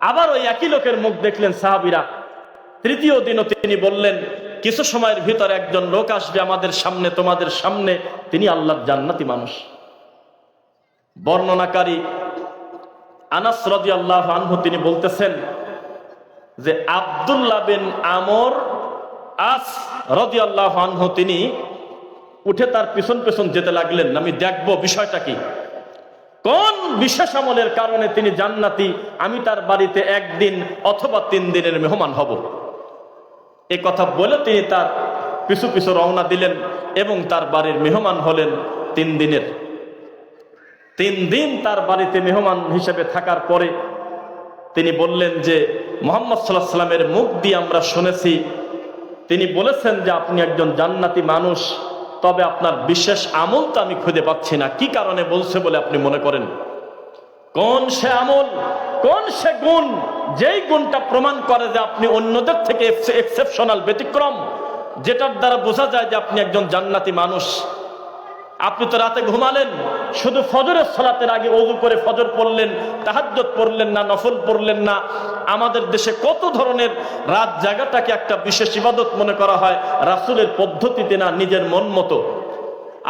আবার ওই একই লোকের মুখ দেখলেন সাহাবিরা। তৃতীয় দিনও তিনি বললেন, কিছু সময়ের ভিতর একজন লোক আসবে আমাদের সামনে, তোমাদের সামনে। তিনি আল্লাহর জান্নাতি মানুষ। বর্ণনাকারী আনাস রদি আল্লাহ আনহু তিনি বলতেছেন যে, আবদুল্লাহ বিন আমর আস রদি আল্লাহ আনহু তিনি উঠে তার পিছন পেছন যেতে লাগলেন। আমি দেখব বিষয়টা কি? কোন বিশেষ আমলের কারণে তিনি জান্নাতি? আমি তার বাড়িতে একদিন অথবা তিন দিনের মেহমান হব। এ কথা বলে তিনি তার পিছু পিছু রওনা দিলেন এবং তার বাড়ির মেহমান হলেন তিন দিনের। তিন দিন তার বাড়িতে মেহমান হিসেবে থাকার পরে তিনি বললেন যে, মোহাম্মদ সাল্লাহ সাল্লামের মুখ দিয়ে আমরা শুনেছি। তিনি বলেছেন যে, আপনি একজন জান্নাতি মানুষ। তবে আপনার বিশেষ আমল তো আমি খুঁজে পাচ্ছি না। কি কারণে বলছে বলে আপনি মনে করেন? কোন সে আমল, কোন সে গুণ, যেই গুণটা প্রমাণ করে যে আপনি অন্যদের থেকে এক্সেপশনাল, ব্যতিক্রম, যেটার দ্বারা বোঝা যায় যে আপনি একজন জান্নাতি মানুষ। আপনি তো রাতে ঘুমালেন, শুধু ফজরের সালাতের আগে অজু করে ফজর পড়লেন তাহাজ্জত পড়লেন না, নফল পড়লেন না। আমাদের দেশে কত ধরনের রাত জায়গাটাকে একটা বিশেষ ইবাদত মনে করা হয়, রাসুলের পদ্ধতিতে না নিজের মন মতো।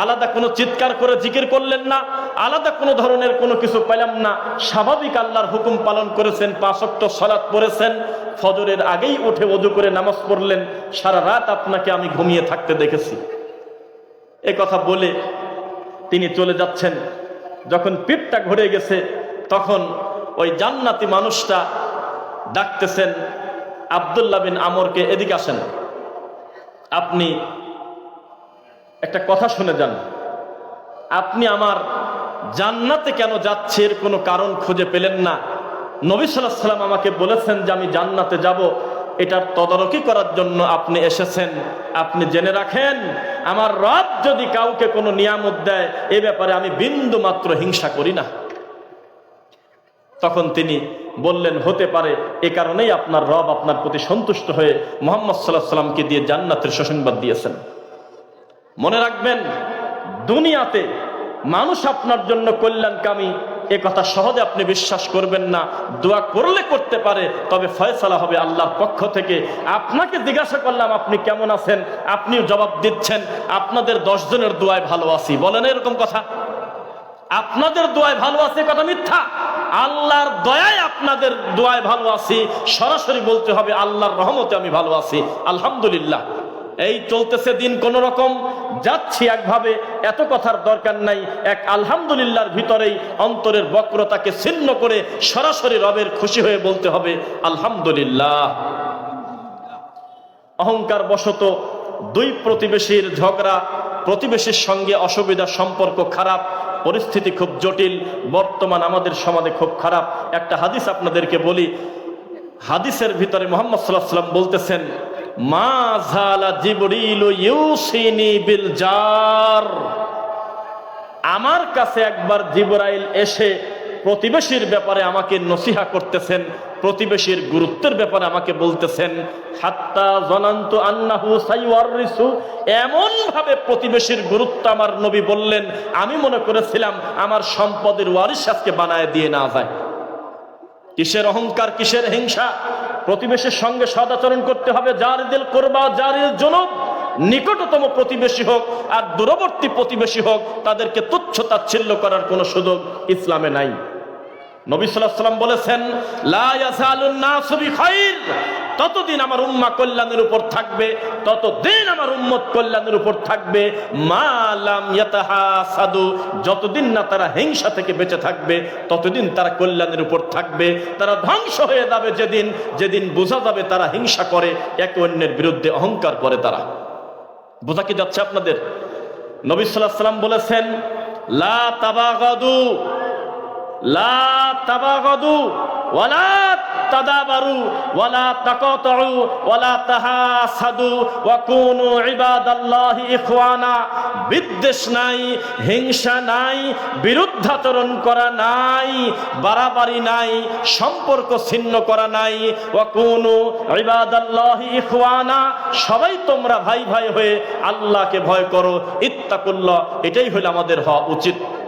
আলাদা কোনো চিৎকার করে জিকির করলেন না, আলাদা কোনো ধরনের কোনো কিছু পেলাম না। স্বাভাবিক আল্লাহর হুকুম পালন করেছেন পাঁচক্ত সলাৎ পড়েছেন, ফজরের আগেই উঠে অজু করে নামাজ পড়লেন, সারা রাত আপনাকে আমি ঘুমিয়ে থাকতে দেখেছি। এ কথা বলে তিনি চলে যাচ্ছেন। যখন পিঠটা ঘুরে গেছে, তখন ওই জান্নাতি মানুষটা ডাকতেছেন, আবদুল্লাহ বিন আমরকে এদিকে আসেন। আপনি একটা কথা শুনে যান। আপনি আমার জান্নাতে কেন যাচ্ছে এর কোনো কারণ খুঁজে পেলেন না। নবী সাল্লাহ সাল্লাম আমাকে বলেছেন যে আমি জান্নাতে যাব। এটার তদারকি করার জন্য আপনি এসেছেন। আপনি জেনে রাখেন, আমার রব যদি কাউকে কোনো নিয়ামত দেয়, এ ব্যাপারে আমি বিন্দু মাত্র হিংসা করি না। তখন তিনি বললেন, হতে পারে এ কারণেই আপনার রব আপনার প্রতি সন্তুষ্ট হয়ে মোহাম্মদ সাল্লাহ সাল্লামকে দিয়ে জান্নাতের সুসংবাদ দিয়েছেন। মনে রাখবেন, দুনিয়াতে মানুষ আপনার জন্য কল্যাণকামী এ কথা সহজে আপনি বিশ্বাস করবেন না, দোয়া করলে করতে পারে, তবে ফয়সালা হবে আল্লাহর পক্ষ থেকে। আপনাকে জিজ্ঞাসা করলাম, আপনি কেমন আছেন? আপনিও জবাব দিচ্ছেন, আপনাদের দশ জনের দোয়ায় ভালো আছি। বলেন এরকম কথা। আপনাদের দোয়ায় ভালো আছে কথা মিথ্যা। আল্লাহর দয়ায় আপনাদের দোয়ায় ভালো আছি, সরাসরি বলতে হবে, আল্লাহর রহমতে আমি ভালো আছি। আলহামদুলিল্লাহ। এই চলতেছে দিন কোন রকম। যাচ্ছি একভাবে, এত কথার দরকার নাই। এক আলহামদুলিল্লাহর ভিতরেই অন্তরের বক্রতাকে ছিন্ন করে সরাসরি রবের খুশি হয়ে বলতে হবে, আলহামদুলিল্লাহ। অহংকার বশত দুই প্রতিবেশীর ঝগড়া, প্রতিবেশীর সঙ্গে অসুবিধা সম্পর্ক খারাপ, পরিস্থিতি খুব জটিল, বর্তমান আমাদের সমাজে খুব খারাপ। একটা হাদিস আপনাদেরকে বলি, হাদিসের ভিতরে মোহাম্মদ সাল্লাহ সাল্লাম বলতেছেন বিল জার। আমার কাছে একবার জিবরাইল এসে প্রতিবেশীর ব্যাপারে আমাকে নসিহা করতেছেন, প্রতিবেশীর গুরুত্বের ব্যাপারে আমাকে বলতেছেন, হাত্তা জনান্ত আন্নাহু সাইওয়ারিসু এমন ভাবে প্রতিবেশীর গুরুত্ব আমার নবী বললেন, আমি মনে করেছিলাম আমার সম্পদের ওয়ারিস আজকে বানায় দিয়ে না যায়। কিসের অহংকার, কিসের হিংসা? প্রতিবেশীর সঙ্গে সদাচরণ করতে হবে। যার দিল করবা যার জনক নিকটতম প্রতিবেশী হোক আর দূরবর্তী প্রতিবেশী হোক, তাদেরকে তুচ্ছ তাচ্ছিল্য করার কোনো সুযোগ ইসলামে নাই। নবী সাল্লাম বলেছেন ততদিন আমার উম্মা কল্যাণের উপর থাকবে, ততদিন আমার উম্মত কল্যাণের উপর থাকবে। মালাম ইয়াতাহাসাদু, যতদিন না তারা হিংসা থেকে বেঁচে থাকবে, ততদিন তারা কল্যাণের উপর থাকবে। তারা ধ্বংস হয়ে যাবে যেদিন যেদিন বোঝা যাবে তারা হিংসা করে, একে অন্যের বিরুদ্ধে অহংকার করে তারা। বোঝা কি যাচ্ছে আপনাদের? নবী বলেছেন, লা তাবাগাদু লা তাবাগাদু, ওয়ালা তাদাবারু, ওয়ালা তাকাতাউ, ওয়ালা তাহাসাদু, ওয়া কুনু ইবাদাল্লাহি ইখওয়ানা। বিদ্বেষ নাই, হিংসা নাই, বিরুদ্ধাচরণ করা নাই, বাড়াবাড়ি নাই, সম্পর্ক ছিন্ন করা নাই, ওয়া কুনু ইবাদাল্লাহি ইখওয়ানা। সবাই তোমরা ভাই ভাই হয়ে আল্লাহকে ভয় করো, ইত্তাকুল্লাহ, এটাই হলো আমাদের হওয়া উচিত।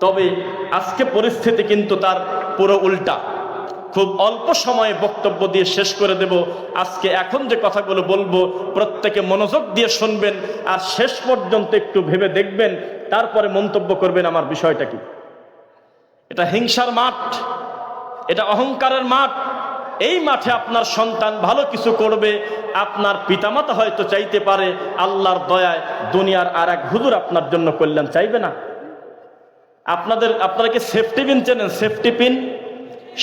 তবে আজকে পরিস্থিতি কিন্তু তার পুরো উল্টা। খুব অল্প সময়ে বক্তব্য দিয়ে শেষ করে দেব। আজকে এখন যে কথাগুলো বলব, প্রত্যেকে মনোযোগ দিয়ে শুনবেন আর শেষ পর্যন্ত একটু ভেবে দেখবেন, তারপরে মন্তব্য করবেন আমার বিষয়টা কি। এটা হিংসার মাঠ, এটা অহংকারের মাঠ। এই মাঠে আপনার সন্তান ভালো কিছু করবে, আপনার পিতামাতা হয়তো চাইতে পারে আল্লাহর দয়ায় দুনিয়ার আর এক হুজুর আপনার জন্য কল্যাণ চাইবে না। আপনাদের আপনারা কি সেফটি পিন চেনেন সেফটি পিন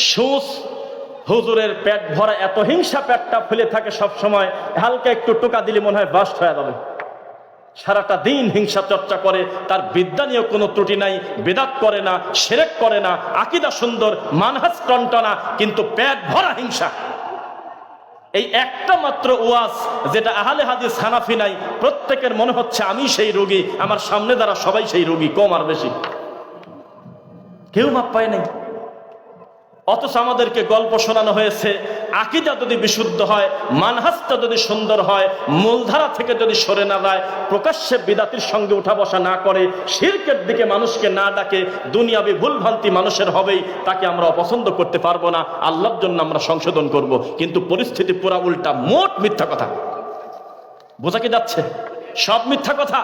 সুস হুজুরের পেট ভরা, এত হিংসা পেটটা ফুলে থাকে সব সময় হালকা একটু টোকা দিলে মনে হয় বাস্ট হয়ে যাবে। সারাটা দিন হিংসা চর্চা করে, তার বিদ্যা নিয়েও কোনো ত্রুটি নাই, বেদাত করে না, সেরেক করে না, আকিদা সুন্দর, মানহাজ টনটনা, কিন্তু পেট ভরা হিংসা। এই একটা মাত্র ওয়াজ যেটা আহলে হাদিস হানাফি নাই, প্রত্যেকের মনে হচ্ছে আমি সেই রোগী, আমার সামনে দ্বারা সবাই সেই রোগী, কম আর বেশি। কেউ মাপ পায় নাই। অথচ আমাদেরকে গল্প শোনানো হয়েছে, আকিদা যদি বিশুদ্ধ হয়, মানহাজটা যদি সুন্দর হয়, মূলধারা থেকে যদি সরে না যায়, প্রকাশ্যে বিদাতির সঙ্গে উঠা বসা না করে, শিরকের দিকে মানুষকে না ডাকে, দুনিয়াবি ভুলভ্রান্তি মানুষের হবেই, তাকে আমরা অপছন্দ করতে পারব না, আল্লাহর জন্য আমরা সংশোধন করব। কিন্তু পরিস্থিতি পুরা উল্টা, মোট মিথ্যা কথা। বোঝা কি যাচ্ছে? সব মিথ্যা কথা।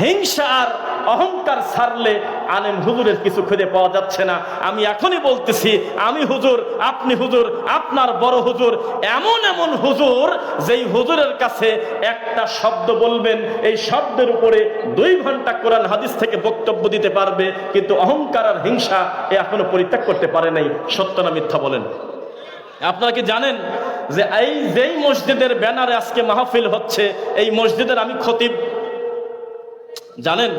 হিংসা আর অহংকার ছাড়লে আলেম হুজুরের কিছু খুঁজে পাওয়া যাচ্ছে না। আমি এখনই বলতেছি, আমি হুজুর, আপনি হুজুর, আপনার বড় হুজুর, এমন এমন হুজুর যেই হুজুরের কাছে একটা শব্দ বলবেন, এই শব্দের উপরে দুই ঘণ্টা কোরআন হাদিস থেকে বক্তব্য দিতে পারবে, কিন্তু অহংকার আর হিংসা এ এখনও পরিত্যাগ করতে পারে নাই। সত্য না মিথ্যা বলেন? আপনারা কি জানেন যে এই যেই মসজিদের ব্যানারে আজকে মাহফিল হচ্ছে, এই মসজিদের আমি খতিব। জানেন?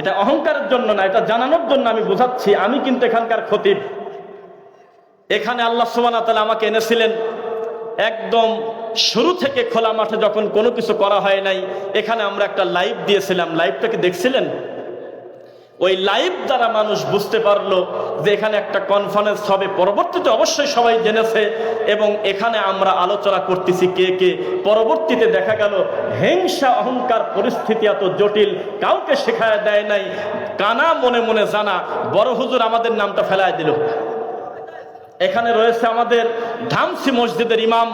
এটা অহংকারের জন্য না, এটা জানানোর জন্য আমি বোঝাচ্ছি, আমি কিন্তু এখানকার খতিব। এখানে আল্লাহ সুবান তালা আমাকে এনেছিলেন একদম শুরু থেকে খোলা মাঠে যখন কোনো কিছু করা হয় নাই, এখানে আমরা একটা লাইভ দিয়েছিলাম। লাইভটাকে দেখছিলেন? ওই লাইভ দ্বারা মানুষ বুঝতে পারল যে এখানে একটা কনফারেন্স হবে। পরবর্তীতে অবশ্যই সবাই জেনেছে এবং এখানে আমরা আলোচনা করতেছি কে কে। পরবর্তীতে দেখা গেল, হিংসা, অহংকার পরিস্থিতি এত জটিল, কাউকে শেখায় দেয় নাই। কানা মনে মনে জানা, বড় হুজুর আমাদের নামটা ফেলায় দিল। এখানে রয়েছে আমাদের ধামসি মসজিদের ইমাম।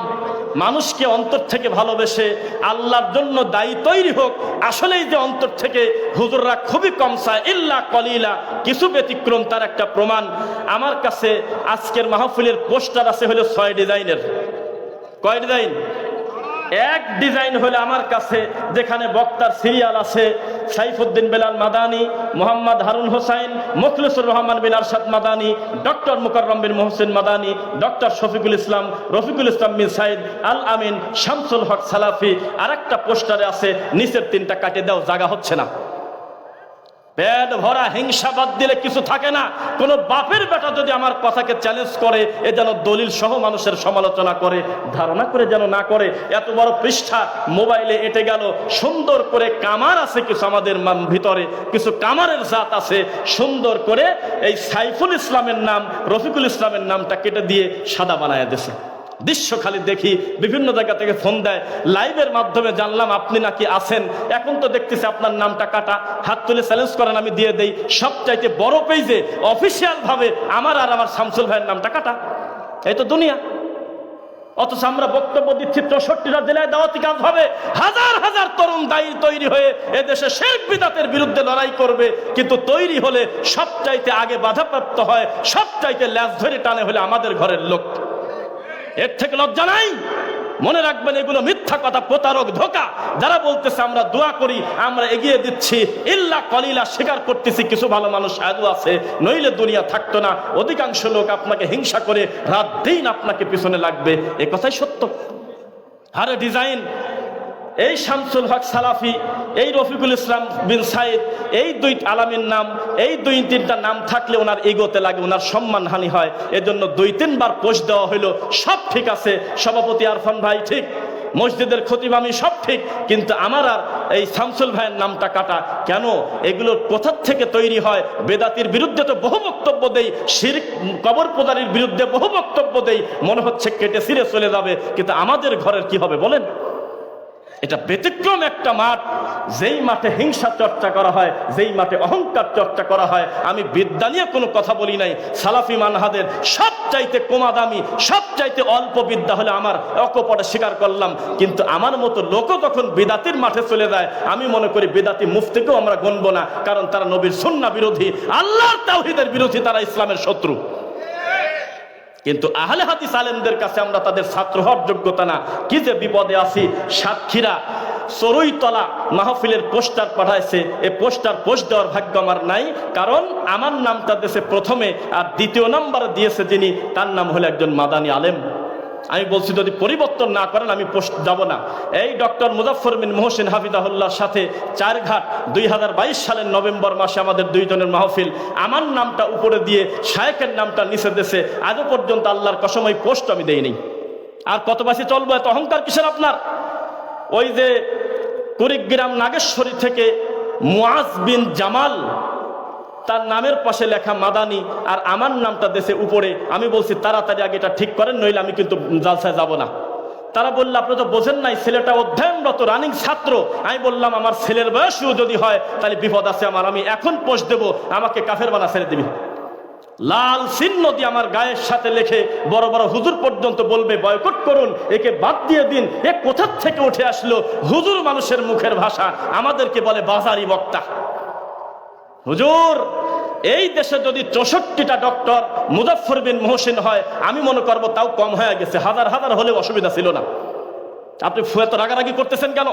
মানুষকে অন্তর থেকে ভালোবেসে আল্লাহর জন্য দায়ী তৈরি হোক, আসলেই যে অন্তর থেকে হুজুররা খুবই কম চায়, ইল্লা কলিলা, কিছু ব্যতিক্রম তার একটা প্রমাণ। আমার কাছে আজকের মাহফিলের পোস্টার আছে হলো ছয় ডিজাইনের। কয় ডিজাইন? এক ডিজাইন হলে আমার কাছে, যেখানে বক্তার সিরিয়াল আছে, সাইফুদ্দিন বেলাল মাদানি, মোহাম্মদ হারুন হোসাইন, মুখলিসুর রহমান বিন আরশাদ মাদানি, ডক্টর মুকরম বিন মোহসিন মাদানি, ডক্টর শফিকুল ইসলাম, রফিকুল ইসলাম বিন সাইদ, আল আমিন, শামসুল হক সালাফি আর একটা পোস্টারে আছে, নিচের তিনটা কাটে দেওয়া জায়গা হচ্ছে না। পেট ভরা হিংসা বাদ দিলে কিছু থাকে না। কোন বাপের বেটা যদি আমার কথাকে চ্যালেঞ্জ করে, এ যেন দলিল সহ মানুষের সমালোচনা করে, ধারণা করে যেন না করে, এত বড় পৃষ্ঠা মোবাইলে এটে গেল, সুন্দর করে কামার আছে কিছু আমাদের ভিতরে, কিছু কামারের জাত আছে, সুন্দর করে এই সাইফুল ইসলামের নাম, রফিকুল ইসলামের নামটা কেটে দিয়ে সাদা বানায় দিছে। দৃশ্য খালি দেখি, বিভিন্ন জায়গা থেকে ফোন দেয়। লাইভের মাধ্যমে জানলাম, আপনি নাকি আছেন? এখন তো দেখতেছি আপনার নামটা কাটা। হাত তুলে চ্যালেঞ্জ করেন, আমি দিয়ে দেই। সবচাইতে বড় পেজে অফিসিয়াল ভাবে আমার আর আমার শামসুল ভাইয়ের নামটা কাটা। এই তো দুনিয়া। অথচ আমরা বক্তব্য দিচ্ছি চৌষট্টিটা জেলায় দাওয়াতি কাজ হবে। হাজার হাজার তরুণ দায়ী তৈরি হয়ে এদেশে শেখ বিদাতের বিরুদ্ধে লড়াই করবে। কিন্তু তৈরি হলে সবচাইতে আগে বাধাপ্রাপ্ত হয়, সবচাইতে ল্যাস ধরে টানে হলে আমাদের ঘরের লোক। এর থেকে লজ্জা নাই। মনে রাখবেন, এগুলো মিথ্যা কথা, প্রতারক, ধোকা। যারা বলতেছে, আমরা দোয়া করি, আমরা এগিয়ে দিচ্ছি, ইল্লা কলিলা স্বীকার করতেছি, কিছু ভালো মানুষ আদু আছে, নইলে দুনিয়া থাকতো না। অধিকাংশ লোক আপনাকে হিংসা করে, রাত দিন আপনাকে পিছনে লাগবে। এ কথাই সত্য। আরে ডিজাইন এই শামসুল হক সালাফি, এই রফিকুল ইসলাম বিন সাইদ, এই দুই আলামীর নাম, এই দুই তিনটা নাম থাকলে ওনার এগোতে লাগে, ওনার সম্মানহানি হয়। এজন্য দুই তিনবার পোস্ট দেওয়া হইল, সব ঠিক আছে। সভাপতি আরফান ভাই ঠিক, মসজিদের আমি সব ঠিক, কিন্তু আমার আর এই শামসুল ভাইয়ের নামটা কাটা। কেন? এগুলো কোথার থেকে তৈরি হয়? বেদাতির বিরুদ্ধে তো বহু বক্তব্য দেই শির কবর পদারির বিরুদ্ধে বহু বক্তব্য দেই, মনে হচ্ছে কেটে সিরে চলে যাবে, কিন্তু আমাদের ঘরের কি হবে বলেন? এটা ব্যতিক্রম একটা মাঠ। যেই মাঠে হিংসা চর্চা করা হয়, যেই মাঠে অহংকার চর্চা করা হয়, আমি বিদ্যা নিয়ে কোনো কথা বলি নাই। সালাফি মানহাদের সব চাইতে কমা দামি সব চাইতে অল্প বিদ্যা হলে আমার। অকপটে স্বীকার করলাম। কিন্তু আমার মতো লোকও যখন বিদাতির মাঠে চলে যায়, আমি মনে করি বিদাতি মুফতিকেও আমরা গণব না, কারণ তারা নবীর সন্না বিরোধী। আল্লাহর তাওহিদের বিরোধী, তারা ইসলামের শত্রু। কিন্তু আহলে হাদিস আলেমদের কাছে আমরা তাদের ছাত্র হওয়ার যোগ্যতা না। কি যে বিপদে আছি, সাতক্ষীরা চরইতলা মাহফিলের পোস্টার পাঠাইছে। এ পোস্টার পোস্ট দেওয়ার ভাগ্য আমার নাই, কারণ আমার নামটা দেশে প্রথমে আর দ্বিতীয় নাম্বার দিয়েছে যিনি, তার নাম হলো একজন মাদানী আলেম। আমি বলছি, যদি পরিবর্তন না করেন, আমি পোস্ট যাব না। এই ডক্টর মুজাফর বিন মোহসিন হাফিজাহুল্লাহর সাথে চারঘাট, দুই হাজার বাইশ সালের নভেম্বর মাসে আমাদের দুইজনের মাহফিল। আমার নামটা উপরে দিয়ে শায়েকের নামটা নিচে দেশে আজও পর্যন্ত আল্লাহর কসময় পোস্ট আমি দেইনি। আর কত বাসি চলবো, এত অহংকার কিসের আপনার? ওই যে কুড়িগ্রাম নাগেশ্বরী থেকে মুআজ বিন জামাল তার নামের পাশে লেখা মাদানি আর আমার নামটা দেশে উপরে। আমি বলছি, তাড়াতাড়ি আগে এটা ঠিক করেন, নইলে আমি কিন্তু জালসায় যাব না। তারা বলল, আপনি তো বোঝেন নাই, ছেলেটা অধ্যয়নরত রানিং ছাত্র। আমি বললাম, আমার ছেলের বয়সও যদি হয়, তাহলে বিপদ আছে আমার, আমি এখন পোষ দেব, আমাকে কাফের বানা ছেড়ে দিবি। লাল চিহ্ন দিয়ে আমার গায়ের সাথে লেখে, বড় বড় হুজুর পর্যন্ত বলবে, বয়কট করুন, একে বাদ দিয়ে দিন। এ কোথার থেকে উঠে আসলো হুজুর মানুষের মুখের ভাষা? আমাদেরকে বলে বাজারি বক্তা। হুজুর, এই দেশে যদি চৌষট্টিটা ডক্টর মুজফর বিন মোহসিন হয়, আমি মনে করব তাও কম হয়ে গেছে। হাজার হাজার হলেও অসুবিধা ছিল না। আপনি ফুয়েত রাগারাগি করতেছেন কেন?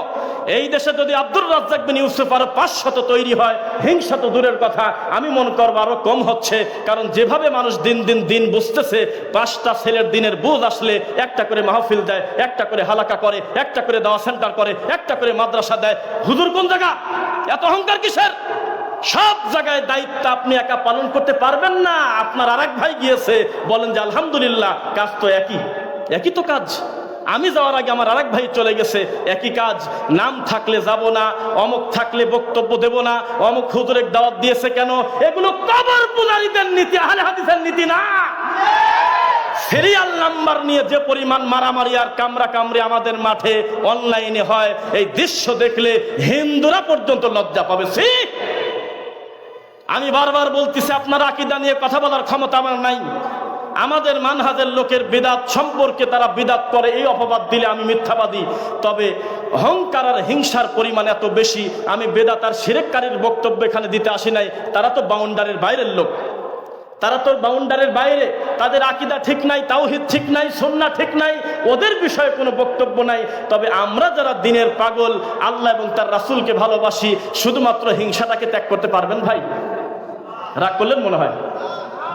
এই দেশে যদি আব্দুর রাজ্জাক বিন ইউসুফ আরও পাঁচশত তৈরি হয় হিংসা তো দূরের কথা, আমি মনে করব আরও কম হচ্ছে। কারণ যেভাবে মানুষ দিন দিন দিন বুঝতেছে, পাঁচটা ছেলের দিনের বুঝ আসলে একটা করে মাহফিল দেয়, একটা করে হালাকা করে, একটা করে দাওয়া সেন্টার করে, একটা করে মাদ্রাসা দেয়। হুজুর কোন জায়গা? এত অহংকার কিসের? সব জায়গায় দায়িত্ব আপনি একা পালন করতে পারবেন না। আপনার আরেক ভাই গিয়েছে, বলেন যে, আলহামদুলিল্লাহ, কাজ তো একই। একই তো কাজ। আমি যাওয়ার আগে আমার আরেক ভাই চলে গেছে, একই কাজ। নাম থাকলে যাব না, অমুক থাকলে বক্তব্য দেব না, অমুক হুজুরের দাওয়াত দিয়েছে কেন? এগুলো কবর পূজারীদের নীতি, আহলে হাদিসের নীতি না। সিরিয়াল নাম্বার নিয়ে যে পরিমাণ মারামারি আর কামরা কামড়ে আমাদের মাঠে অনলাইনে হয়, এই দৃশ্য দেখলে হিন্দুরা পর্যন্ত লজ্জা পাবে। সি আমি বারবার বলতেছি, আপনার আকিদা নিয়ে কথা বলার ক্ষমতা আমার নাই। আমাদের মানহাজের লোকের বেদাত সম্পর্কে তারা বিদাত করে, এই অপবাদ দিলে আমি মিথ্যাবাদী। তবে অহংকার আর হিংসার পরিমাণ এত বেশি, আমি বেদাত আর সিরেককারীর বক্তব্য এখানে দিতে আসি নাই। তারা তো বাউন্ডারির বাইরের লোক। তারা তো বাউন্ডারের বাইরে, তাদের আকিদা ঠিক নাই, তাওহিদ ঠিক নাই সন্না ঠিক নাই, ওদের বিষয়ে কোনো বক্তব্য নাই। তবে আমরা যারা দিনের পাগল, আল্লাহ এবং তার রাসূলকে ভালোবাসি, শুধুমাত্র হিংসাটাকে ত্যাগ করতে পারবেন ভাই? রাগ করলেন মনে হয়?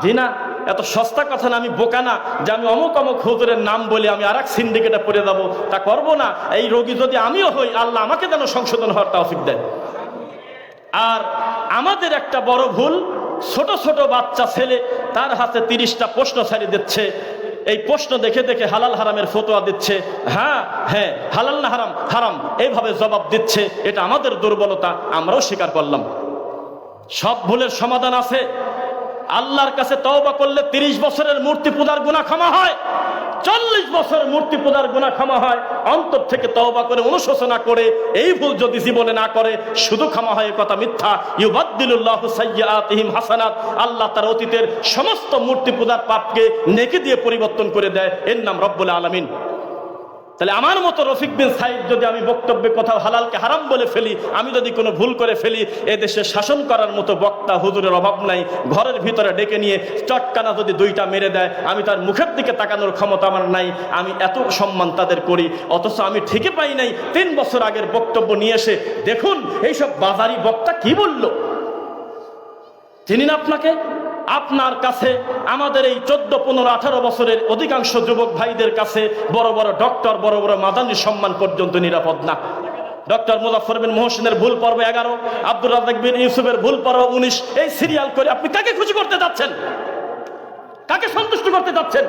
জি না, এত সস্তা কথা না, আমি বোকা না, যে আমি অমুক অমুক হুজুরের নাম বলে আমি আর এক সিন্ডিকেটে পড়ে যাব, তা করব না। এই রোগী যদি আমিও হই, আল্লাহ আমাকে যেন সংশোধন হওয়ার তৌফিক দেয় আর আমাদের একটা বড় ভুল ছোট ছোট বাচ্চা ছেলে, তার হাতে তিরিশটা প্রশ্ন ছাড়ি দিচ্ছে। এই প্রশ্ন দেখে দেখে হালাল হারামের ফতোয়া দিচ্ছে। হ্যাঁ হ্যাঁ হালাল না হারাম? হারাম। এইভাবে জবাব দিচ্ছে। এটা আমাদের দুর্বলতা, আমরাও স্বীকার করলাম। সব ভুলের সমাধান আছে। আল্লাহর কাছে তওবা করলে তিরিশ বছরের মূর্তি পূজার গুণা ক্ষমা হয়। চল্লিশ বছর মূর্তি পূজার গুণা ক্ষমা হয়, অন্তর থেকে তওবা করে, অনুশোচনা করে, এই ভুল যদি জীবনে না করে, শুধু ক্ষমা হয় কথা মিথ্যা। ইউবাদ্দিলুল্লাহ সাইয়্যাতিহিম হাসানাত। আল্লাহ তার অতীতের সমস্ত মূর্তি পূজার পাপকে নেকি দিয়ে পরিবর্তন করে দেয়। এর নাম রব্বুল আলামিন। তাহলে আমার মতো রফিক বিন সাইদ যদি আমি বক্তব্যে কোথাও হালালকে হারাম বলে ফেলি, আমি যদি কোনো ভুল করে ফেলি, এ দেশে শাসন করার মতো বক্তা হুজুরের অভাব নাই, ঘরের ভিতরে ডেকে নিয়ে চটকানা যদি দুইটা মেরে দেয়, আমি তার মুখের দিকে তাকানোর ক্ষমতা আমার নাই, আমি এত সম্মান তাদের করি, অথচ আমি ঠিকই পাই নাই, তিন বছর আগের বক্তব্য নিয়ে এসে, দেখুন, এইসব বাজারি বক্তা কি বলল? না আপনাকে? আপনার কাছে, আমাদের এই চোদ্দ, পনেরো, আঠারো বছরের অধিকাংশ যুবক ভাইদের কাছে বড় বড় ডক্টর, বড় বড় মাদানী সম্মান পর্যন্ত নিরাপদ না। ডক্টর মুজাফর বিন মোহসিনের ভুল পর্ব এগারো, আব্দুর রাজাক বিন ইউসুফের ভুল পর্ব উনিশ। এই সিরিয়াল করে আপনি কাকে খুশি করতে যাচ্ছেন? কাকে সন্তুষ্ট করতে যাচ্ছেন?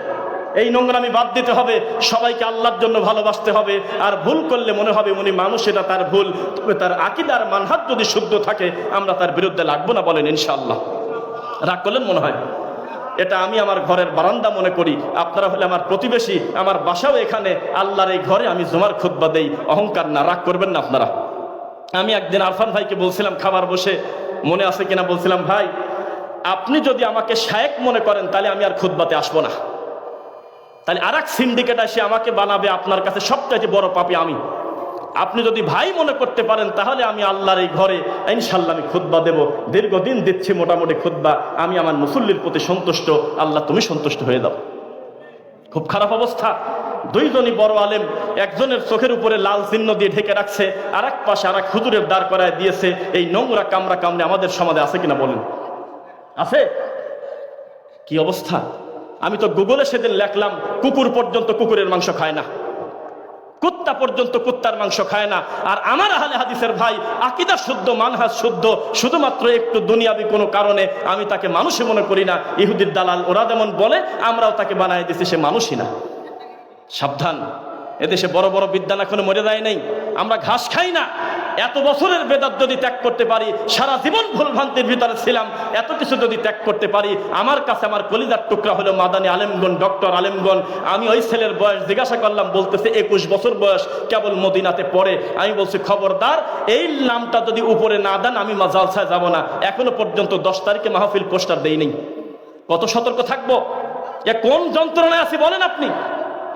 এই নোংরামি বাদ দিতে হবে, সবাইকে আল্লাহর জন্য ভালোবাসতে হবে, আর ভুল করলে মনে হবে উনি মানুষ, এটা তার ভুল। তবে তার আকিদার মানহাত যদি শুদ্ধ থাকে, আমরা তার বিরুদ্ধে লাগবো না বলেন ইনশাআল্লাহ। রাগ করলেন মনে হয়। এটা আমি আমার ঘরের বারান্দা মনে করি। আপনারা হলে আমার প্রতিবেশী, আমার বাসাও এখানে। আল্লাহর এই ঘরে আমি জমার খুদ্া দেই। অহংকার না, রাগ করবেন না আপনারা। আমি একদিন আরফান ভাইকে বলছিলাম খাবার বসে। মনে আছে কিনা বলছিলাম, ভাই, আপনি যদি আমাকে শায়েক মনে করেন, তাহলে আমি আর খুদ্বাতে আসব না। তাহলে আর এক সিন্ডিকেট এসে আমাকে বানাবে, আপনার কাছে সবচাইতে বড় পাপি আমি। আপনি যদি ভাই মনে করতে পারেন, তাহলে আমি আল্লাহর এই ঘরে ইনশাল্লাহ আমি খুদ্া দেব। দীর্ঘদিন দিচ্ছি মোটামুটি খুদ্া আমি আমার মুসল্লির প্রতি সন্তুষ্ট। আল্লাহ, তুমি সন্তুষ্ট হয়ে দাও খুব খারাপ অবস্থা। দুইজনই বড় আলেম। একজনের চোখের উপরে লাল চিহ্ন দিয়ে ঢেকে রাখছে আর এক পাশে আর এক হুজুরের দাঁড় করায় দিয়েছে, এই নোংরা কামড়া কামড়ে আমাদের সমাজে আছে কিনা বলেন? আছে? কি অবস্থা? আমি তো গুগলে সেদিন লেখলাম, কুকুর পর্যন্ত কুকুরের মাংস খায় না। কুত্তা পর্যন্ত কুত্তার মাংস খায় না। আর আমার আহলে হাদিসের ভাই আকিদা শুদ্ধ, মানহাজ শুদ্ধ, শুধুমাত্র একটু দুনিয়াবি কোনো কারণে আমি তাকে মানুষই মনে করি না। ইহুদির দালাল ওরা যেমন বলে, আমরাও তাকে বানাই দিছি, সে মানুষই না। সাবধান। এদেশে বড় বড় বিদ্যালয় এখনও মরে দেয় নেই। আমরা ঘাস খাই না। এত বছরের বেদাত যদি ত্যাগ করতে পারি, সারা জীবন ভুলভ্রান্তির ভিতরে ছিলাম, এত কিছু যদি ত্যাগ করতে পারি, আমার কাছে আমার কলিজার টুকরা হলো মাদানী আলেমগন ডক্টর আলেমগন আমি ওই ছেলের বয়স জিজ্ঞাসা করলাম, বলতেছে একুশ বছর বয়স, কেবল মদিনাতে পড়ে। আমি বলছি, খবরদার, এই নামটা যদি উপরে না দেন, আমি মা জালসায় যাব না। এখনও পর্যন্ত দশ তারিখে মাহফিল পোস্টার দেই কত সতর্ক থাকব? কোন যন্ত্রণায় আছি বলেন আপনি?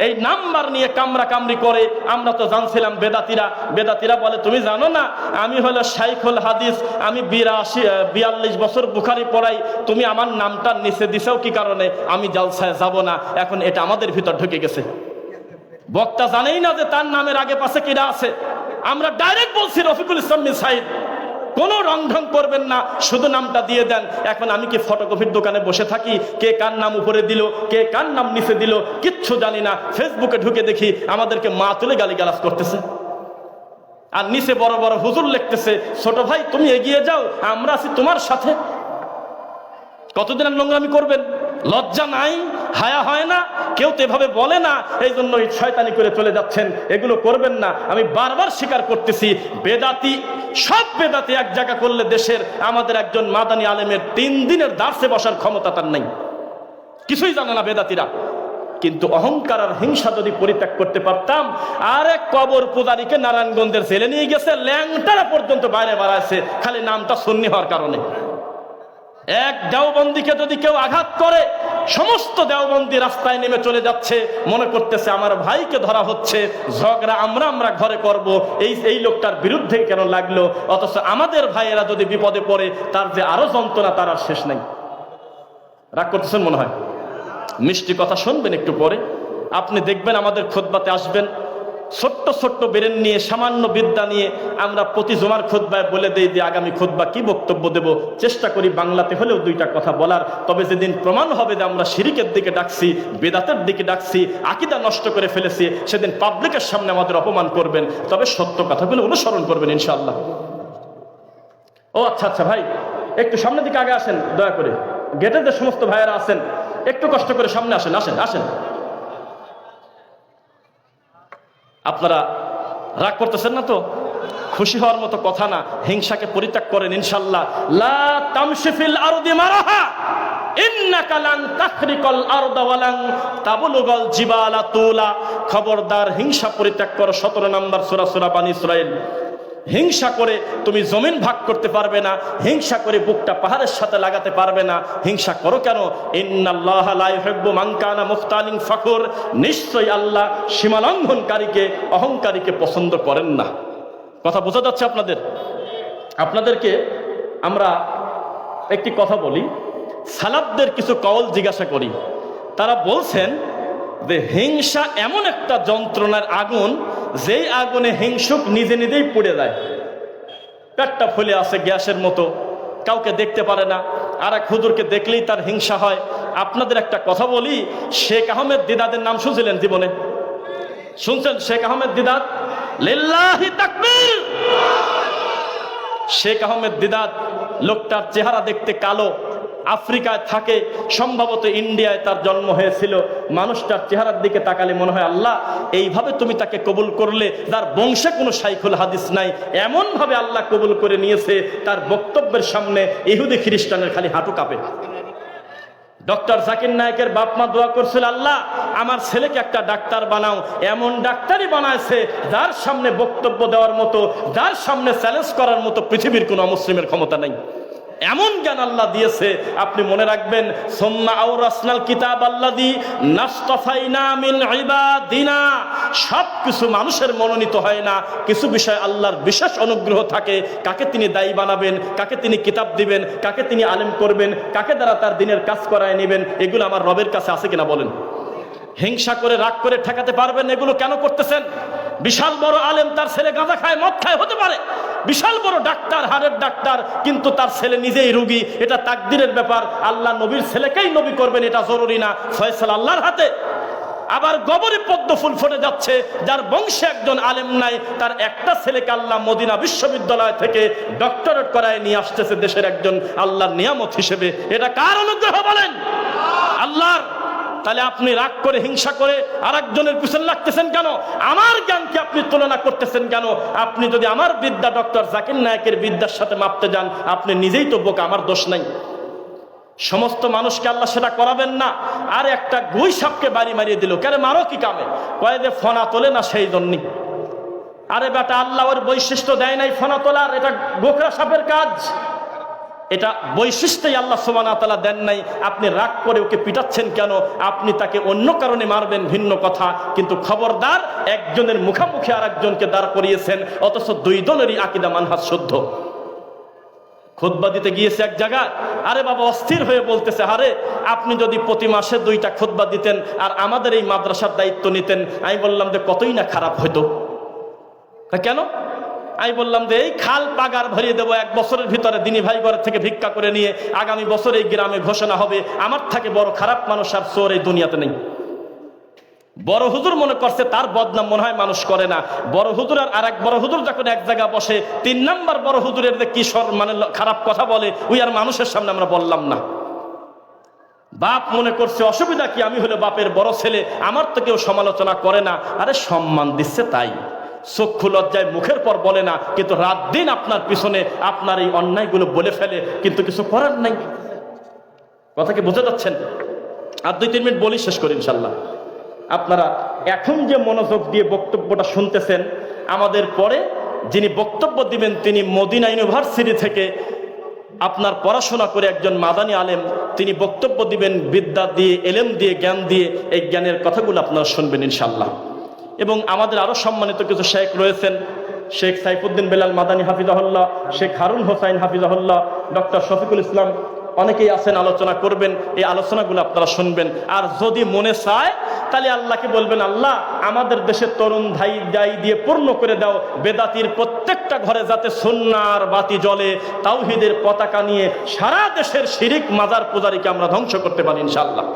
এই নাম্বার নিয়ে কামরা কামরি করে, আমরা তো জানছিলাম বেদাতিরা। বেদাতিরা বলে, তুমি জানো না, আমি হলো শাইখুল হাদিস, আমি বিরাশি বিয়াল্লিশ বছর বুখারি পড়াই, তুমি আমার নামটা নিচে দিছেও কি কারণে? আমি জালসায় যাব না, এখন এটা আমাদের ভিতর ঢুকে গেছে। বক্তা জানেই না যে তার নামের আগে পাশে কিরা আছে। আমরা ডাইরেক্ট বলছি রফিকুল ইসলাম সাইদ কোনো রং ঢং করবেন না, শুধু নামটা দিয়ে দেন। এখন আমি কি ফটোকপির দোকানে বসে থাকি? কে কার নাম উপরে দিল? কে কার নাম নিচে দিল? কিচ্ছু জানি না। ফেসবুকে ঢুকে দেখি আমাদেরকে মা তুলে গালিগালাজ করতেছে। আর নিচে বড় বড় হুজুর লিখতেছে, ছোট ভাই, তুমি এগিয়ে যাও, আমরা আছি তোমার সাথে। কতদিন আর নোংরামি করবেন? লজ্জা নাই, হায়া হয় না, কেউ তো এভাবে বলে না, এই জন্য এই শয়তানি করে চলে যাচ্ছেন, এগুলো করবেন না। আমি বারবার স্বীকার করতেছি, বেদাতি, সব বেদাতি এক জায়গা করলে দেশের, আমাদের একজন মাদানী আলেমের তিন দিনের দার্সে বসার ক্ষমতা তার নেই। কিছুই জানে না বেদাতিরা। কিন্তু অহংকার আর হিংসা যদি পরিত্যাগ করতে পারতাম আর এক কবর পূজারীকে নারায়ণগঞ্জের জেলে নিয়ে গেছে, ল্যাংটারা পর্যন্ত বাইরে বাড়াইছে, খালি নামটা সন্নি হওয়ার কারণে। এক দেওবন্দিকে যদি কেউ আঘাত করে, সমস্ত দেওবন্দি রাস্তায় নেমে চলে যাচ্ছে। মনে করতেছে, আমার ভাইকে ধরা হচ্ছে, ঝগড়া আমরা আমরা ঘরে করব। এই এই লোকটার বিরুদ্ধে কেন লাগল? অথচ আমাদের ভাইয়েরা যদি বিপদে পড়ে, তার যে আরও যন্ত্রণা, তার আর শেষ নেই। রাগ করতেছেন মনে হয়? মিষ্টি কথা শুনবেন একটু পরে। আপনি দেখবেন আমাদের খোদবাতে আসবেন। ছোট্ট ছোট্ট বেরেন নিয়ে, সামান্য বিদ্যা নিয়ে আমরা প্রতি জমার খোদবায় বলে দেই যে আগামী খোদবা কি বক্তব্য দেব? চেষ্টা করি বাংলাতে হলেও দুইটা কথা বলার। তবে যেদিন প্রমাণ হবে যে আমরা শিরিকের দিকে ডাকছি, বেদাতের দিকে ডাকছি, আকিদা নষ্ট করে ফেলেছি, সেদিন পাবলিকের সামনে আমাদের অপমান করবেন। তবে সত্য কথাগুলো অনুসরণ করবেন ইনশাল্লাহ ও আচ্ছা আচ্ছা ভাই, একটু সামনের দিকে আগে আসেন, দয়া করে। গেটের যে সমস্ত ভাইয়েরা আছেন, একটু কষ্ট করে সামনে আসেন আসেন আসেন। আপনারা রাগ করতেছেন না তো? খুশি হওয়ার মতো কথা না। হিংসাকে পরিত্যাগ করেন ইনশাল্লাহ লা তামশিফিল মারাহা। খবরদার হিংসা পরিত্যাগ করো। সতেরো নাম্বার সুরা সুরা বানী ইসরাইল। হিংসা করে তুমি জমিন ভাগ করতে পারবে না, হিংসা করে বুকটা পাহাড়ের সাথে লাগাতে পারবে না। হিংসা করো কেন? ইন্নাল্লাহ লা ইউহিব্বু মান কানা নিশ্চয়ই আল্লাহ সীমালঙ্ঘনকারীকে, অহংকারীকে পছন্দ করেন না। কথা বোঝা যাচ্ছে আপনাদের? আপনাদেরকে আমরা একটি কথা বলি। সালাবদের কিছু কওল জিজ্ঞাসা করি। তারা বলছেন যে হিংসা এমন একটা যন্ত্রণার আগুন, যেই আগুনে হিংসুক নিজে নিজেই পুড়ে যায়। পেটটা ফুলে আছে গ্যাসের মতো, কাউকে দেখতে পারে না। আর এক হুজুরকে দেখলেই তার হিংসা হয়। আপনাদের একটা কথা বলি, শেখ আহমেদ দিদাদের নাম শুনছিলেন জীবনে? শুনছেন শেখ আহমেদ তাকবীর! শেখ আহমেদ দিদাদ, লোকটার চেহারা দেখতে কালো আফ্রিকায় থাকে, সম্ভবত ইন্ডিয়ায় তার জন্ম হয়েছিল। মানুষটার চেহারার দিকে তাকালে মনে হয়, আল্লাহ, এইভাবে তুমি তাকে কবুল করলে, তার বংশে কোনো সাইকুল হাদিস নাই। এমনভাবে আল্লাহ কবুল করে নিয়েছে, তার বক্তব্যের সামনে ইহুদি খ্রিস্টানের খালি হাঁটু কাঁপে। ডক্টর জাকির নায়কের বাপ মা দোয়া করছিল, আল্লাহ, আমার ছেলেকে একটা ডাক্তার বানাও। এমন ডাক্তারই বানাইছে, যার সামনে বক্তব্য দেওয়ার মতো, যার সামনে চ্যালেঞ্জ করার মতো পৃথিবীর কোনো মুসলিমের ক্ষমতা নেই। এমন জ্ঞান আল্লাহ দিয়েছে, আপনি মনে রাখবেন, সোম্মা আউরাসনাল কিতাব আল্লাদি নাস্তফাইনা মিন ইবাদিনা। সব কিছু মানুষের মনোনীত হয় না। কিছু বিষয় আল্লাহর বিশেষ অনুগ্রহ থাকে, কাকে তিনি দায়ী বানাবেন, কাকে তিনি কিতাব দিবেন, কাকে তিনি আলেম করবেন, কাকে দ্বারা তার দিনের কাজ করায় নেবেন, এগুলো আমার রবের কাছে আছে কিনা বলেন? হিংসা করে, রাগ করে ঠেকাতে পারবেন, এগুলো কেন করতেছেন? বিশাল বড় আলেম তার ছেলে গাঁজা খায়, মদ খায়, হতে পারে। বিশাল বড় ডাক্তার, হাড়ের ডাক্তার, কিন্তু তার ছেলে নিজেই রুগী। এটা তাকদিরের ব্যাপার। আল্লাহ নবীর ছেলেকেই নবী করবেন, এটা জরুরি না। ফয়সাল আল্লাহর হাতে। আবার গবরে পদ্ম ফুল ফুটে যাচ্ছে। যার বংশে একজন আলেম নাই, তার একটা ছেলেকে আল্লাহ মদিনা বিশ্ববিদ্যালয় থেকে ডক্টরেট করায় নিয়ে আসতেছে দেশের একজন আল্লাহর নিয়ামত হিসেবে। এটা কার অনুগ্রহ বলেন? আল্লাহর। তাহলে আপনি রাগ করে, হিংসা করে আর একজনের পিছনে লাগতেছেন কেন? আমার জ্ঞানকে আপনি তুলনা করতেছেন কেন? আপনি যদি আমার বিদ্যা ডক্টর জাকির নায়কের বিদ্যার সাথে মাপতে যান, আপনি নিজেই তো বোকা, আমার দোষ নাই। সমস্ত মানুষকে আল্লাহ সেটা করাবেন না। আর একটা গুই সাপকে বাড়ি মারিয়ে দিল, কেন মারো কি কামে? কয়ে যে ফনা তোলে না সেই জন্যই। আরে বেটা, আল্লাহ ওর বৈশিষ্ট্য দেয় নাই ফনা তোলার, এটা গোকরা সাপের কাজ। এটা বৈশিষ্ট্যই আল্লাহ সোমান তালা দেন নাই। আপনি রাগ করে ওকে পিটাচ্ছেন কেন? আপনি তাকে অন্য কারণে মারবেন, ভিন্ন কথা। কিন্তু খবরদার একজনের মুখামুখি আর একজনকে দাঁড় করিয়েছেন, অথচ দুই দলেরই আকিদা মানহাজ শুদ্ধ। খুদ্া দিতে গিয়েছে এক জায়গায়। আরে বাবা, অস্থির হয়ে বলতেছে, আরে, আপনি যদি প্রতি মাসে দুইটা খুদ্া দিতেন আর আমাদের এই মাদ্রাসার দায়িত্ব নিতেন, আমি বললাম যে কতই না খারাপ হইতো। কেন? আমি বললাম যে এই খাল পাগার ভরিয়ে দেবো এক বছরের ভিতরে দিনী ভাই ঘরের থেকে ভিক্ষা করে নিয়ে আগামী বছর এই গ্রামে ঘোষণা হবে। আমার থেকে বড় খারাপ মানুষ আর চোর এই দুনিয়াতে নেই। বড় হুজুর মনে করছে তার বদনাম মনে হয় মানুষ করে না। বড় হুজুর আর আরেক বড় হুজুর যখন এক জায়গা বসে, তিন নাম্বার বড় হুজুরের যে কি সর মানে খারাপ কথা বলে, ওই আর মানুষের সামনে আমরা বললাম না। বাপ মনে করছে, অসুবিধা কি? আমি হলে বাপের বড় ছেলে, আমার তো কেউ সমালোচনা করে না। আরে সম্মান দিচ্ছে তাই। চক্ষু লজ্জায় মুখের পর বলে না, কিন্তু রাত দিন আপনার পিছনে আপনার এই অন্যায়গুলো বলে ফেলে, কিন্তু কিছু করার নাই। কথা কি বুঝে যাচ্ছেন? আর দুই তিন মিনিট বলি শেষ করি ইনশাল্লাহ। আপনারা এখন যে মনোযোগ দিয়ে বক্তব্যটা শুনতেছেন, আমাদের পরে যিনি বক্তব্য দিবেন তিনি মদিনা ইউনিভার্সিটি থেকে আপনার পড়াশোনা করে একজন মাদানী আলেম, তিনি বক্তব্য দিবেন বিদ্যা দিয়ে, এলেম দিয়ে, জ্ঞান দিয়ে, এই জ্ঞানের কথাগুলো আপনারা শুনবেন ইনশাল্লাহ। এবং আমাদের আরও সম্মানিত কিছু শেখ রয়েছেন। শেখ সাইফুদ্দিন বেলাল মাদানী হাফিজাহুল্লাহ, শেখ হারুন হোসাইন হাফিজাহুল্লাহ, ডক্টর শফিকুল ইসলাম, অনেকেই আছেন, আলোচনা করবেন, এই আলোচনাগুলো আপনারা শুনবেন। আর যদি মনে চায়, তাহলে আল্লাহকে বলবেন, আল্লাহ, আমাদের দেশের তরুণ ধাই দাই দিয়ে পূর্ণ করে দাও। বেদাতির প্রত্যেকটা ঘরে যাতে সন্ন্যার বাতি জলে তাওহিদের পতাকা নিয়ে সারা দেশের শিরিক মাজার পূজারীকে আমরা ধ্বংস করতে পারি ইনশাআল্লাহ।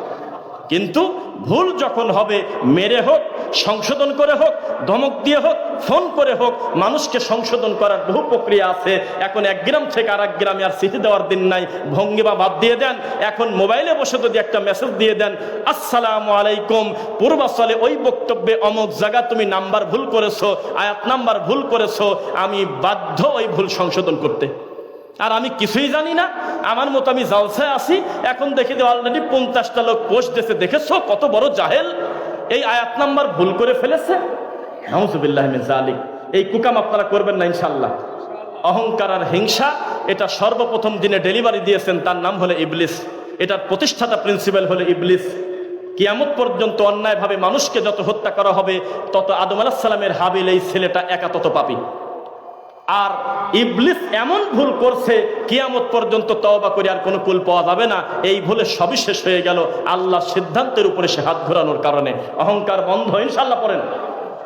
কিন্তু ভুল যখন হবে, মেরে হোক, সংশোধন করে হোক, ধমক দিয়ে হোক, ফোন করে হোক, মানুষকে সংশোধন করার বহু প্রক্রিয়া আছে। এখন এক গ্রাম থেকে আর এক গ্রামে আর চিঠি দেওয়ার দিন নাই। ভঙ্গি বা বাদ দিয়ে দেন। এখন মোবাইলে বসে যদি একটা মেসেজ দিয়ে দেন, আসসালামু আলাইকুম, পূর্বাচলে ওই বক্তব্যে অমুক জায়গা তুমি নাম্বার ভুল করেছ, আয়াত নাম্বার ভুল করেছ, আমি বাধ্য ওই ভুল সংশোধন করতে। আর আমি কিছুই জানি না। আমার মতো আমি জালসায় আসি এখন দেখি যে অলরেডি পঞ্চাশটা লোক পোস্ট দিয়েছে দেখেছ কত বড় জাহেল? এই আয়াত নাম্বার ভুল করে ফেলেছে? নাউজুবিল্লাহ মিন জালিক এই কুকাম আপনারা করবেন না ইনশাল্লাহ অহংকার আর হিংসা, এটা সর্বপ্রথম দিনে ডেলিভারি দিয়েছেন, তার নাম হলো ইবলিস। এটার প্রতিষ্ঠাতা প্রিন্সিপাল হলো ইবলিস। কিয়ামত পর্যন্ত অন্যায়ভাবে মানুষকে যত হত্যা করা হবে, তত আদম আলাহিসাল্লামের হাবিল এই ছেলেটা একা তত পাপি। আর ইবলিস এমন ভুল করছে, কিয়ামত পর্যন্ত তওবা করে আর কোনো কুল পাওয়া যাবে না। এই ভুলে সবই শেষ হয়ে গেল আল্লাহ সিদ্ধান্তের উপরে সে হাত ঘোরানোর কারণে। অহংকার বন্ধ ইনশাল্লাহ পড়েন।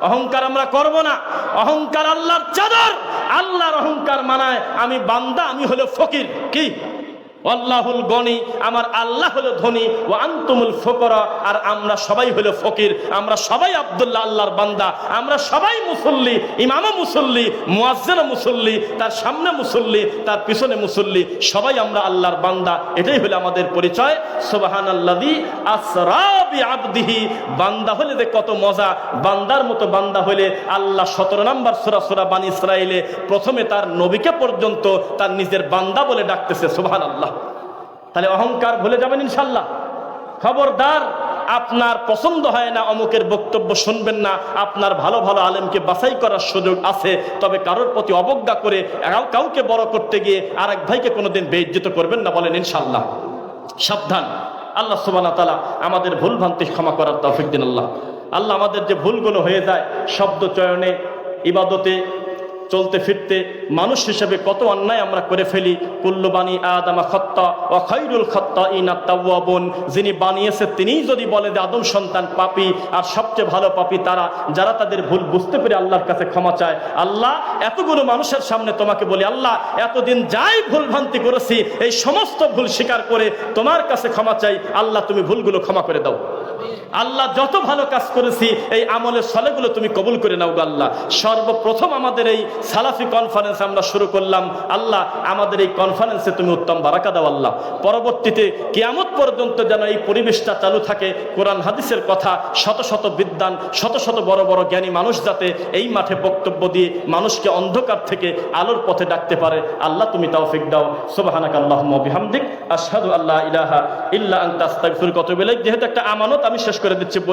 অহংকার আমরা করব না। অহংকার আল্লাহর চাদর। আল্লাহর অহংকার মানায় আমি বান্দা, আমি হলো ফকির। কি? আল্লাহুল গনি, আমার আল্লাহ হলো ধনী ও আন্তুমুল ফকরা, আর আমরা সবাই হলো ফকির, আমরা সবাই আব্দুল্লাহ আল্লাহর বান্দা, আমরা সবাই মুসল্লি, ইমামও মুসল্লি, মুয়াজ্জেনও মুসল্লি, তার সামনে মুসল্লি, তার পিছনে মুসল্লি, সবাই আমরা আল্লাহর বান্দা, এটাই হলো আমাদের পরিচয়। সুবাহান আল্লাদি আসরাবি আবদিহি বান্দা হলে যে কত মজা, বান্দার মতো বান্দা হলে আল্লাহ সতেরো নম্বর সুরা সুরা বানি ইসরায়েলে প্রথমে তার নবীকে পর্যন্ত তার নিজের বান্দা বলে ডাকতেছে সুবাহান আল্লাহ তাহলে অহংকার ভুলে যাবেন ইনশাল্লাহ। খবরদার, আপনার পছন্দ হয় না, অমুকের বক্তব্য শুনবেন না, আপনার ভালো ভালো আলেমকে বাছাই করার সুযোগ আছে, তবে কারোর প্রতি অবজ্ঞা করে কাউ- কাউকে বড় করতে গিয়ে আর এক ভাইকে কোনোদিন বেইজ্জিত করবেন না বলেন ইনশাল্লাহ। সাবধান। আল্লাহ সুবানা তালা আমাদের ভুল ভ্রান্তি ক্ষমা করার তৌফিক দিন আল্লাহ। আল্লাহ আমাদের যে ভুলগুলো হয়ে যায়, শব্দ চয়নে, ইবাদতে চলতে ফিরতে মানুষ হিসেবে কত অন্যায় আমরা করে ফেলি। কুল্লবানি আদামা খত্তা ও খৈরুল খত্তা ইনা তাওয়াবুন যিনি বানিয়েছে, তিনিই যদি বলে যে আদম সন্তান পাপি, আর সবচেয়ে ভালো পাপি তারা, যারা তাদের ভুল বুঝতে পেরে আল্লাহর কাছে ক্ষমা চায়। আল্লাহ এতগুলো মানুষের সামনে তোমাকে বলি, আল্লাহ এতদিন যাই ভুল ভ্রান্তি করেছি, এই সমস্ত ভুল স্বীকার করে তোমার কাছে ক্ষমা চাই। আল্লাহ তুমি ভুলগুলো ক্ষমা করে দাও। আল্লাহ যত ভালো কাজ করেছি, এই আমলের সলেগুলো তুমি কবুল করে নাও আল্লাহ। সর্বপ্রথম আমাদের এই সালাফি কনফারেন্স আমরা শুরু করলাম, আল্লাহ আমাদের এই কনফারেন্সে তুমি উত্তম বারাকা দাও আল্লাহ। পরবর্তীতে কিয়ামত পর্যন্ত যেন এই পরিবেশটা চালু থাকে, কোরআন হাদিসের কথা, শত শত বিদ্যান শত শত বড় বড় জ্ঞানী মানুষ যাতে এই মাঠে বক্তব্য দিয়ে মানুষকে অন্ধকার থেকে আলোর পথে ডাকতে পারে। আল্লাহ তুমি তৌফিক দাও। সুবহানাক আল্লাহুম্মা বিহামদিক, আশহাদু আল্লা ইলাহা ইল্লা আনতা, আস্তাগফিরুকা ওয়া আতুবু যেহেতু একটা আমানত, আমি শেষ করে দিচ্ছি বলে